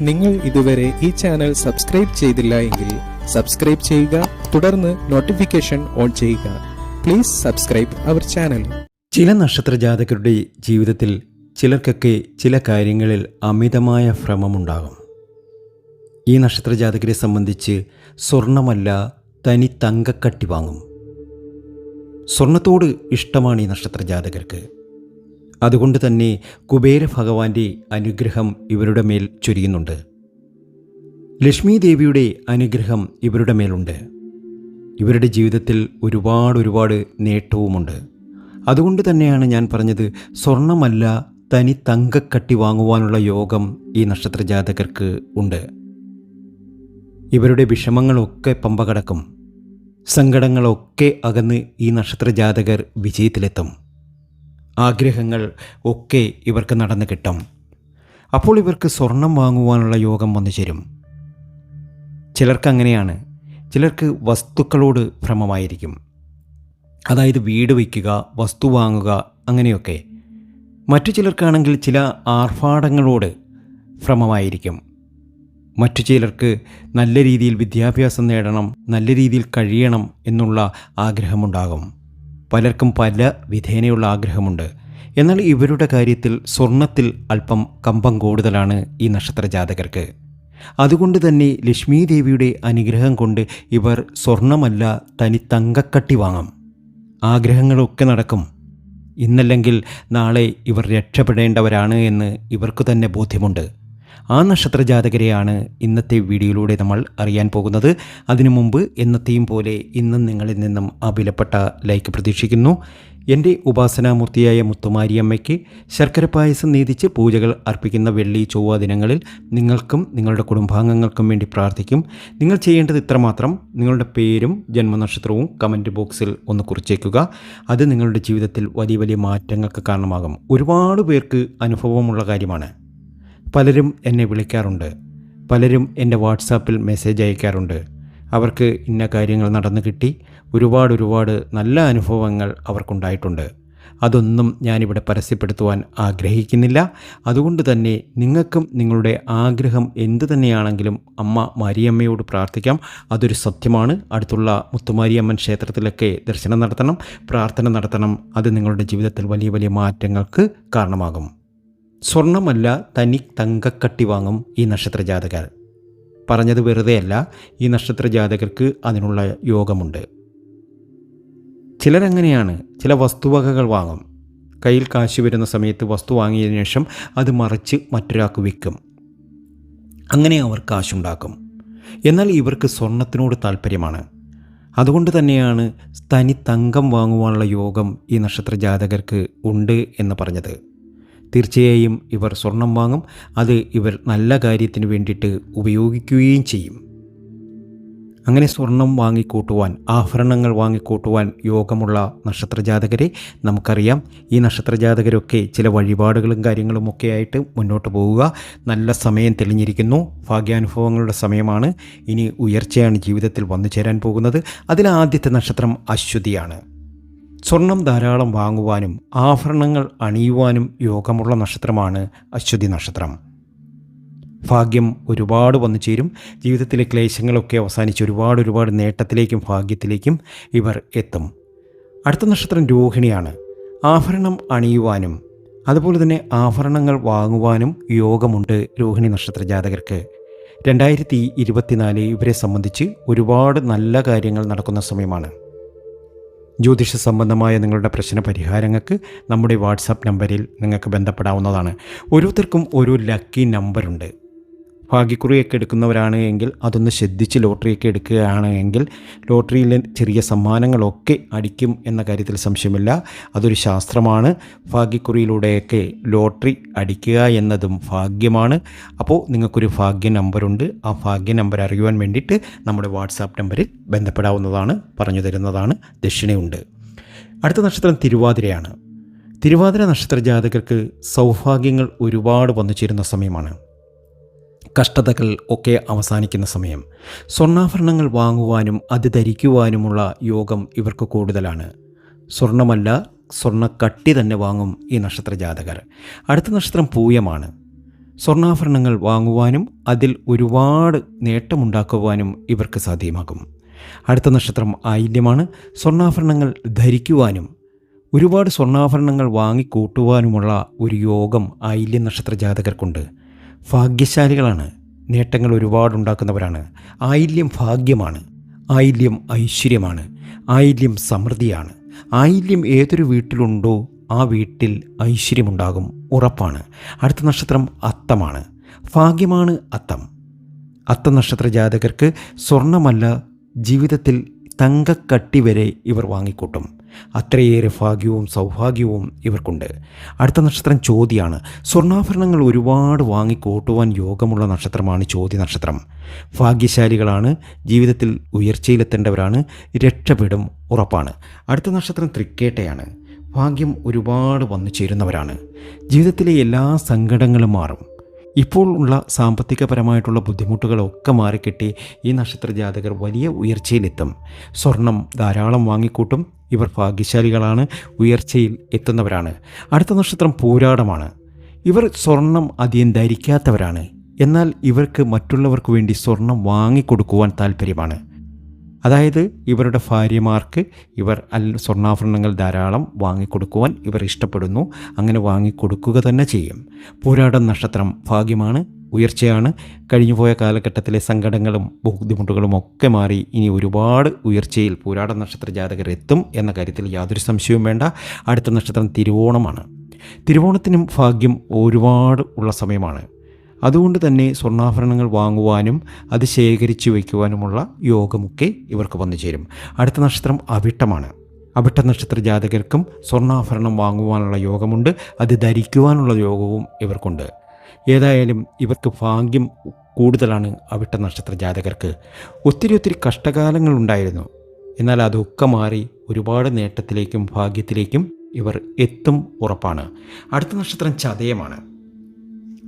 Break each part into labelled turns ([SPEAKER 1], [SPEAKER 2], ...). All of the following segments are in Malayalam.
[SPEAKER 1] നിങ്ങൾ ഇതുവരെ ഈ ചാനൽ സബ്സ്ക്രൈബ് ചെയ്തില്ല എങ്കിൽ സബ്സ്ക്രൈബ് ചെയ്യുക തുടർന്ന് നോട്ടിഫിക്കേഷൻ ഓൺ ചെയ്യുക. പ്ലീസ് സബ്സ്ക്രൈബ് അവർ ചാനൽ
[SPEAKER 2] ചില നക്ഷത്ര ജാതകരുടെ ജീവിതത്തിൽ ചിലർക്കൊക്കെ ചില കാര്യങ്ങളിൽ അമിതമായ ഭ്രമമുണ്ടാകും. ഈ നക്ഷത്ര ജാതകരെ സംബന്ധിച്ച് സ്വർണമല്ല തനി തങ്കക്കട്ടി വാങ്ങും. സ്വർണത്തോട് ഇഷ്ടമാണ് ഈ നക്ഷത്ര ജാതകർക്ക് അതുകൊണ്ട് തന്നെ കുബേര ഭഗവാന്റെ അനുഗ്രഹം ഇവരുടെ മേൽ ചൊരിയുന്നുണ്ട്. ലക്ഷ്മി ദേവിയുടെ അനുഗ്രഹം ഇവരുടെ മേലുണ്ട്. ഇവരുടെ ജീവിതത്തിൽ ഒരുപാട് ഒരുപാട് നേട്ടവുമുണ്ട്. അതുകൊണ്ട് തന്നെയാണ് ഞാൻ പറഞ്ഞത് സ്വർണമല്ല തനി തങ്കക്കട്ടി വാങ്ങുവാനുള്ള യോഗം ഈ നക്ഷത്രജാതകർക്ക് ഉണ്ട്. ഇവരുടെ വിഷമങ്ങളൊക്കെ പമ്പ കടക്കും സങ്കടങ്ങളൊക്കെ അകന്ന് ഈ നക്ഷത്രജാതകർ വിജയത്തിലെത്തും. ആഗ്രഹങ്ങൾ ഒക്കെ ഇവർക്ക് നടന്നു കിട്ടും. അപ്പോൾ ഇവർക്ക് സ്വർണം വാങ്ങുവാനുള്ള യോഗം വന്നു ചേരും. ചിലർക്ക് അങ്ങനെയാണ്. ചിലർക്ക് വസ്തുക്കളോട് ഭ്രമമായിരിക്കും. അതായത് വീട് വയ്ക്കുക വസ്തു വാങ്ങുക അങ്ങനെയൊക്കെ. മറ്റു ചിലർക്കാണെങ്കിൽ ചില ആർഭാടങ്ങളോട് ഭ്രമമായിരിക്കും. മറ്റു ചിലർക്ക് നല്ല രീതിയിൽ വിദ്യാഭ്യാസം നേടണം നല്ല രീതിയിൽ കഴിയണം എന്നുള്ള ആഗ്രഹമുണ്ടാകും. പലർക്കും പല വിധേനയുള്ള ആഗ്രഹമുണ്ട്. എന്നാൽ ഇവരുടെ കാര്യത്തിൽ സ്വർണത്തിൽ അല്പം കമ്പം കൂടുതലാണ് ഈ നക്ഷത്ര ജാതകർക്ക്. അതുകൊണ്ട് തന്നെ ലക്ഷ്മി ദേവിയുടെ അനുഗ്രഹം കൊണ്ട് ഇവർ സ്വർണമല്ല തനി തങ്കക്കട്ടി വാങ്ങും. ആഗ്രഹങ്ങളൊക്കെ നടക്കും. ഇന്നല്ലെങ്കിൽ നാളെ ഇവർ രക്ഷപ്പെടേണ്ടവരാണ് എന്ന് ഇവർക്ക് തന്നെ ബോധ്യമുണ്ട്. ആ നക്ഷത്ര ജാതകരെയാണ് ഇന്നത്തെ വീഡിയോയിലൂടെ നമ്മൾ അറിയാൻ പോകുന്നത്. അതിനു മുമ്പ് എന്നത്തെയും പോലെ ഇന്നും നിങ്ങളിൽ നിന്നും ആ വിലപ്പെട്ട ലൈക്ക് പ്രതീക്ഷിക്കുന്നു. എന്റെ ഉപാസനാമൂർത്തിയായ മുത്തുമാരിയമ്മയ്ക്ക് ശർക്കര പായസം നീതിച്ച് പൂജകൾ അർപ്പിക്കുന്ന വെള്ളി ചൊവ്വ ദിനങ്ങളിൽ നിങ്ങൾക്കും നിങ്ങളുടെ കുടുംബാംഗങ്ങൾക്കും വേണ്ടി പ്രാർത്ഥിക്കും. നിങ്ങൾ ചെയ്യേണ്ടത് ഇത്രമാത്രം. നിങ്ങളുടെ പേരും ജന്മനക്ഷത്രവും കമന്റ് ബോക്സിൽ ഒന്ന് കുറിച്ചേക്കുക. അത് നിങ്ങളുടെ ജീവിതത്തിൽ വലിയ വലിയ മാറ്റങ്ങൾക്ക് കാരണമാകും. ഒരുപാട് പേർക്ക് അനുഭവമുള്ള കാര്യമാണ്. പലരും എന്നെ വിളിക്കാറുണ്ട്. പലരും എന്റെ വാട്സാപ്പിൽ മെസ്സേജ് അയക്കാറുണ്ട്. അവർക്ക് ഇന്ന കാര്യങ്ങൾ നടന്നു കിട്ടി. ഒരുപാട് ഒരുപാട് നല്ല അനുഭവങ്ങൾ അവർക്കുണ്ടായിട്ടുണ്ട്. അതൊന്നും ഞാനിവിടെ പരസ്യപ്പെടുത്തുവാൻ ആഗ്രഹിക്കുന്നില്ല. അതുകൊണ്ട് തന്നെ നിങ്ങൾക്കും നിങ്ങളുടെ ആഗ്രഹം എന്തു തന്നെയാണെങ്കിലും അമ്മ മാരിയമ്മയോട് പ്രാർത്ഥിക്കാം. അതൊരു സത്യമാണ്. അടുത്തുള്ള മുത്തുമാരിയമ്മൻ ക്ഷേത്രത്തിലൊക്കെ ദർശനം നടത്തണം പ്രാർത്ഥന നടത്തണം. അത് നിങ്ങളുടെ ജീവിതത്തിൽ വലിയ വലിയ മാറ്റങ്ങൾക്ക് കാരണമാകും. സ്വർണമല്ല തനി തങ്കക്കട്ടി വാങ്ങും ഈ നക്ഷത്ര ജാതകർ പറഞ്ഞത് വെറുതെയല്ല ഈ നക്ഷത്ര ജാതകർക്ക് അതിനുള്ള യോഗമുണ്ട്. ചിലരങ്ങനെയാണ് ചില വസ്തുവകകൾ വാങ്ങും. കയ്യിൽ കാശ് വരുന്ന സമയത്ത് വസ്തു വാങ്ങിയതിനു ശേഷം അത് മറിച്ച് മറ്റൊരാൾക്ക് വിൽക്കും. അങ്ങനെ അവർ കാശുണ്ടാക്കും. എന്നാൽ ഇവർക്ക് സ്വർണത്തിനോട് താല്പര്യമാണ് അതുകൊണ്ട് തന്നെയാണ് തനി തങ്കം വാങ്ങുവാനുള്ള യോഗം ഈ നക്ഷത്ര ജാതകർക്ക് ഉണ്ട് എന്ന് പറഞ്ഞത്. തീർച്ചയായും ഇവർ സ്വർണം വാങ്ങും. അത് ഇവർ നല്ല കാര്യത്തിന് വേണ്ടിയിട്ട് ഉപയോഗിക്കുകയും ചെയ്യും. അങ്ങനെ സ്വർണം വാങ്ങിക്കൂട്ടുവാൻ ആഭരണങ്ങൾ വാങ്ങിക്കൂട്ടുവാൻ യോഗമുള്ള നക്ഷത്രജാതകരെ നമുക്കറിയാം. ഈ നക്ഷത്രജാതകരൊക്കെ ചില വഴിപാടുകളും കാര്യങ്ങളും ഒക്കെ ആയിട്ട് മുന്നോട്ട് പോവുക. നല്ല സമയം തെളിഞ്ഞിരിക്കുന്നു. ഭാഗ്യാനുഭവങ്ങളുടെ സമയമാണ്. ഇനി ഉയർച്ചയാണ് ജീവിതത്തിൽ വന്നു ചേരാൻ പോകുന്നത് അതിലാദ്യത്തെ നക്ഷത്രം അശ്വതിയാണ്. സ്വർണം ധാരാളം വാങ്ങുവാനും ആഭരണങ്ങൾ അണിയുവാനും യോഗമുള്ള നക്ഷത്രമാണ് അശ്വതി നക്ഷത്രം. ഭാഗ്യം ഒരുപാട് വന്നു ചേരും. ജീവിതത്തിലെ ക്ലേശങ്ങളൊക്കെ അവസാനിച്ച് ഒരുപാട് ഒരുപാട് നേട്ടത്തിലേക്കും ഭാഗ്യത്തിലേക്കും ഇവർ എത്തും. അടുത്ത നക്ഷത്രം രോഹിണിയാണ്. ആഭരണം അണിയുവാനും അതുപോലെ തന്നെ ആഭരണങ്ങൾ വാങ്ങുവാനും യോഗമുണ്ട് രോഹിണി നക്ഷത്ര ജാതകർക്ക്. രണ്ടായിരത്തി ഇരുപത്തിനാല് ഇവരെ സംബന്ധിച്ച് ഒരുപാട് നല്ല കാര്യങ്ങൾ നടക്കുന്ന സമയമാണ്. ജ്യോതിഷ സംബന്ധമായ നിങ്ങളുടെ പ്രശ്ന പരിഹാരങ്ങൾക്ക് നമ്മുടെ വാട്സാപ്പ് നമ്പറിൽ നിങ്ങൾക്ക് ബന്ധപ്പെടാവുന്നതാണ്. ഓരോരുത്തർക്കും ഒരു ലക്കി നമ്പറുണ്ട്. ഭാഗ്യക്കുറിയൊക്കെ എടുക്കുന്നവരാണ് എങ്കിൽ അതൊന്ന് ശ്രദ്ധിച്ച് ലോട്ടറിയൊക്കെ എടുക്കുകയാണ് എങ്കിൽ ലോട്ടറിയിലെ ചെറിയ സമ്മാനങ്ങളൊക്കെ അടിക്കും എന്ന കാര്യത്തിൽ സംശയമില്ല. അതൊരു ശാസ്ത്രമാണ്. ഭാഗ്യക്കുറിയിലൂടെയൊക്കെ ലോട്ടറി അടിക്കുക എന്നതും ഭാഗ്യമാണ്. അപ്പോൾ നിങ്ങൾക്കൊരു ഭാഗ്യ നമ്പറുണ്ട്. ആ ഭാഗ്യ നമ്പർ അറിയുവാൻ വേണ്ടിയിട്ട് നമ്മുടെ വാട്സാപ്പ് നമ്പറിൽ ബന്ധപ്പെടാവുന്നതാണ് പറഞ്ഞു തരുന്നതാണ്. ദക്ഷിണയുണ്ട്. അടുത്ത നക്ഷത്രം തിരുവാതിരയാണ്. തിരുവാതിര നക്ഷത്ര ജാതകർക്ക് സൗഭാഗ്യങ്ങൾ ഒരുപാട് വന്നു ചേരുന്ന സമയമാണ്. കഷ്ടതകൾ ഒക്കെ അവസാനിക്കുന്ന സമയം. സ്വർണാഭരണങ്ങൾ വാങ്ങുവാനും അത് ധരിക്കുവാനുമുള്ള യോഗം ഇവർക്ക് കൂടുതലാണ്. സ്വർണമല്ല സ്വർണക്കട്ടി തന്നെ വാങ്ങും ഈ നക്ഷത്ര ജാതകർ അടുത്ത നക്ഷത്രം പൂയമാണ്. സ്വർണാഭരണങ്ങൾ വാങ്ങുവാനും അതിൽ ഒരുപാട് നേട്ടമുണ്ടാക്കുവാനും ഇവർക്ക് സാധ്യമാകും. അടുത്ത നക്ഷത്രം ആയില്യമാണ്. സ്വർണാഭരണങ്ങൾ ധരിക്കുവാനും ഒരുപാട് സ്വർണാഭരണങ്ങൾ വാങ്ങിക്കൂട്ടുവാനുമുള്ള ഒരു യോഗം ആയില്യ നക്ഷത്ര ജാതകർക്കുണ്ട് ഭാഗ്യശാലികളാണ്. നേട്ടങ്ങൾ ഒരുപാടുണ്ടാക്കുന്നവരാണ്. ആയില്യം ഭാഗ്യമാണ്. ആയില്യം ഐശ്വര്യമാണ്. ആയില്യം സമൃദ്ധിയാണ്. ആയില്യം ഏതൊരു വീട്ടിലുണ്ടോ ആ വീട്ടിൽ ഐശ്വര്യമുണ്ടാകും. ഉറപ്പാണ്. അടുത്ത നക്ഷത്രം അത്തമാണ്. ഭാഗ്യമാണ് അത്തം. അത്ത നക്ഷത്ര ജാതകർക്ക് സ്വർണമല്ല ജീവിതത്തിൽ തങ്കക്കട്ടി വരെ ഇവർ വാങ്ങിക്കൂട്ടും. അത്രയേറെ ഭാഗ്യവും സൗഭാഗ്യവും ഇവർക്കുണ്ട്. അടുത്ത നക്ഷത്രം ചോതിയാണ്. സ്വർണാഭരണങ്ങൾ ഒരുപാട് വാങ്ങി കൂട്ടുവാൻ യോഗമുള്ള നക്ഷത്രമാണ് ചോതി നക്ഷത്രം. ഭാഗ്യശാലികളാണ് ജീവിതത്തിൽ ഉയർച്ചയിലെത്തേണ്ടവരാണ് രക്ഷപ്പെടും ഉറപ്പാണ്. അടുത്ത നക്ഷത്രം തൃക്കേട്ടയാണ്. ഭാഗ്യം ഒരുപാട് വന്നു ചേരുന്നവരാണ്. ജീവിതത്തിലെ എല്ലാ സങ്കടങ്ങളും മാറും. ഇപ്പോൾ ഉള്ള സാമ്പത്തികപരമായിട്ടുള്ള ബുദ്ധിമുട്ടുകളൊക്കെ മാറിക്കിട്ടി ഈ നക്ഷത്ര ജാതകർ വലിയ ഉയർച്ചയിലെത്തും. സ്വർണം ധാരാളം വാങ്ങിക്കൂട്ടും ഇവർ ഭാഗ്യശാലികളാണ് ഉയർച്ചയിൽ എത്തുന്നവരാണ്. അടുത്ത നക്ഷത്രം പോരാടമാണ്. ഇവർ സ്വർണം അധികം ധരിക്കാത്തവരാണ്. എന്നാൽ ഇവർക്ക് മറ്റുള്ളവർക്ക് വേണ്ടി സ്വർണം വാങ്ങിക്കൊടുക്കുവാൻ താല്പര്യമാണ് അതായത് ഇവരുടെ ഭാര്യമാർക്ക് ഇവർ അൽ സ്വർണാഭരണങ്ങൾ ധാരാളം വാങ്ങിക്കൊടുക്കുവാൻ ഇവർ ഇഷ്ടപ്പെടുന്നു. അങ്ങനെ വാങ്ങിക്കൊടുക്കുക തന്നെ ചെയ്യും. പോരാടം നക്ഷത്രം ഭാഗ്യമാണ്. ഉയർച്ചയാണ്. കഴിഞ്ഞുപോയ കാലഘട്ടത്തിലെ സങ്കടങ്ങളും ബുദ്ധിമുട്ടുകളും ഒക്കെ മാറി ഇനി ഒരുപാട് ഉയർച്ചയിൽ പൂരാട നക്ഷത്ര ജാതകർ എത്തും എന്ന കാര്യത്തിൽ യാതൊരു സംശയവും വേണ്ട. അടുത്ത നക്ഷത്രം തിരുവോണമാണ്. തിരുവോണത്തിനും ഭാഗ്യം ഒരുപാട് ഉള്ള സമയമാണ്. അതുകൊണ്ട് തന്നെ സ്വർണാഭരണങ്ങൾ വാങ്ങുവാനും അത് ശേഖരിച്ചു വയ്ക്കുവാനുമുള്ള യോഗമൊക്കെ ഇവർക്ക് വന്നു ചേരും. അടുത്ത നക്ഷത്രം അവിട്ടമാണ്. അവിട്ട നക്ഷത്ര ജാതകർക്കും സ്വർണാഭരണം വാങ്ങുവാനുള്ള യോഗമുണ്ട്. അത് ധരിക്കുവാനുള്ള യോഗവും ഇവർക്കുണ്ട്. ഏതായാലും ഇവർക്ക് ഭാഗ്യം കൂടുതലാണ് അവിട്ട നക്ഷത്ര ജാതകർക്ക്. ഒത്തിരി ഒത്തിരി കഷ്ടകാലങ്ങളുണ്ടായിരുന്നു എന്നാൽ അതൊക്കെ മാറി ഒരുപാട് നേട്ടത്തിലേക്കും ഭാഗ്യത്തിലേക്കും ഇവർ എത്തും ഉറപ്പാണ്. അടുത്ത നക്ഷത്രം ചതയമാണ്.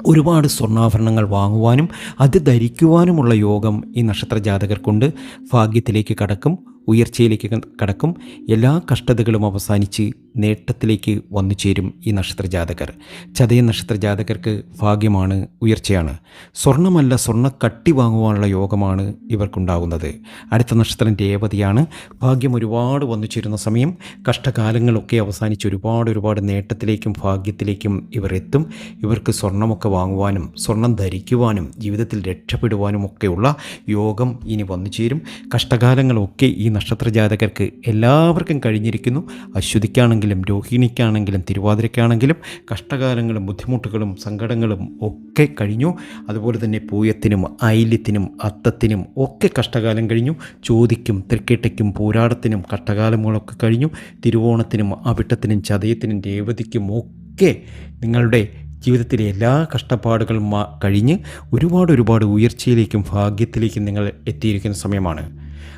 [SPEAKER 2] ഒരുപാട് സ്വർണാഭരണങ്ങൾ വാങ്ങുവാനും അത് ധരിക്കുവാനുമുള്ള യോഗം ഈ നക്ഷത്ര ജാതകർക്കുണ്ട്. ഭാഗ്യത്തിലേക്ക് കടക്കും. ഉയർച്ചയിലേക്ക് കടക്കും. എല്ലാ കഷ്ടതകളും അവസാനിച്ച് നേട്ടത്തിലേക്ക് വന്നു ചേരും ഈ നക്ഷത്രജാതകർ. ചതയ നക്ഷത്രജാതകർക്ക് ഭാഗ്യമാണ് ഉയർച്ചയാണ്. സ്വർണമല്ല സ്വർണ കട്ടി വാങ്ങുവാനുള്ള യോഗമാണ് ഇവർക്കുണ്ടാകുന്നത് അടുത്ത നക്ഷത്രം രേവതിയാണ്. ഭാഗ്യം ഒരുപാട് വന്നു ചേരുന്ന സമയം. കഷ്ടകാലങ്ങളൊക്കെ അവസാനിച്ച് ഒരുപാട് ഒരുപാട് നേട്ടത്തിലേക്കും ഭാഗ്യത്തിലേക്കും ഇവർ എത്തും. ഇവർക്ക് സ്വർണമൊക്കെ വാങ്ങുവാനും സ്വർണം ധരിക്കുവാനും ജീവിതത്തിൽ രക്ഷപ്പെടുവാനും ഒക്കെയുള്ള യോഗം ഇനി വന്നു ചേരും. കഷ്ടകാലങ്ങളൊക്കെ ഈ നക്ഷത്ര ജാതകർക്ക് എല്ലാവർക്കും കഴിഞ്ഞിരിക്കുന്നു. അശ്വതിക്കാണെങ്കിലും രോഹിണിക്കാണെങ്കിലും തിരുവാതിരയ്ക്കാണെങ്കിലും കഷ്ടകാലങ്ങളും ബുദ്ധിമുട്ടുകളും സങ്കടങ്ങളും ഒക്കെ കഴിഞ്ഞു. അതുപോലെ തന്നെ പൂയത്തിനും ഐല്യത്തിനും അത്തത്തിനും ഒക്കെ കഷ്ടകാലം കഴിഞ്ഞു. ചോദിക്കും തൃക്കേട്ടയ്ക്കും പോരാടത്തിനും കഷ്ടകാലങ്ങളൊക്കെ കഴിഞ്ഞു. തിരുവോണത്തിനും അവിട്ടത്തിനും ചതയത്തിനും രേവതിക്കും ഒക്കെ നിങ്ങളുടെ ജീവിതത്തിലെ എല്ലാ കഷ്ടപ്പാടുകളും കഴിഞ്ഞ് ഒരുപാട് ഒരുപാട് ഉയർച്ചയിലേക്കും ഭാഗ്യത്തിലേക്കും നിങ്ങൾ എത്തിയിരിക്കുന്ന സമയമാണ്.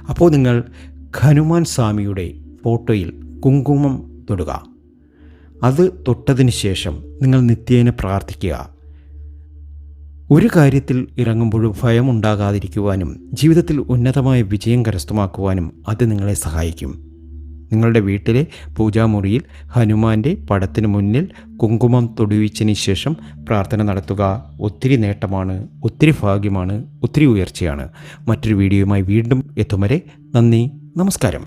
[SPEAKER 2] അപ്പോൾ നിങ്ങൾ ഹനുമാൻ സ്വാമിയുടെ ഫോട്ടോയിൽ കുങ്കുമം തൊടുക. അത് തൊട്ടതിന് ശേഷം നിങ്ങൾ നിത്യേന പ്രാർത്ഥിക്കുക. ഒരു കാര്യത്തിൽ ഇറങ്ങുമ്പോഴും ഭയമുണ്ടാകാതിരിക്കുവാനും ജീവിതത്തിൽ ഉന്നതമായ വിജയം കരസ്ഥമാക്കുവാനും അത് നിങ്ങളെ സഹായിക്കും. നിങ്ങളുടെ വീട്ടിലെ പൂജാമുറിയിൽ ഹനുമാന്റെ പടത്തിന് മുന്നിൽ കുങ്കുമം തൊടുവിച്ചതിന് ശേഷം പ്രാർത്ഥന നടത്തുക ഒത്തിരി നേട്ടമാണ് ഒത്തിരി ഭാഗ്യമാണ് ഒത്തിരി ഉയർച്ചയാണ്. മറ്റൊരു വീഡിയോയുമായി വീണ്ടും എത്തും വരെ നന്ദി. നമസ്കാരം.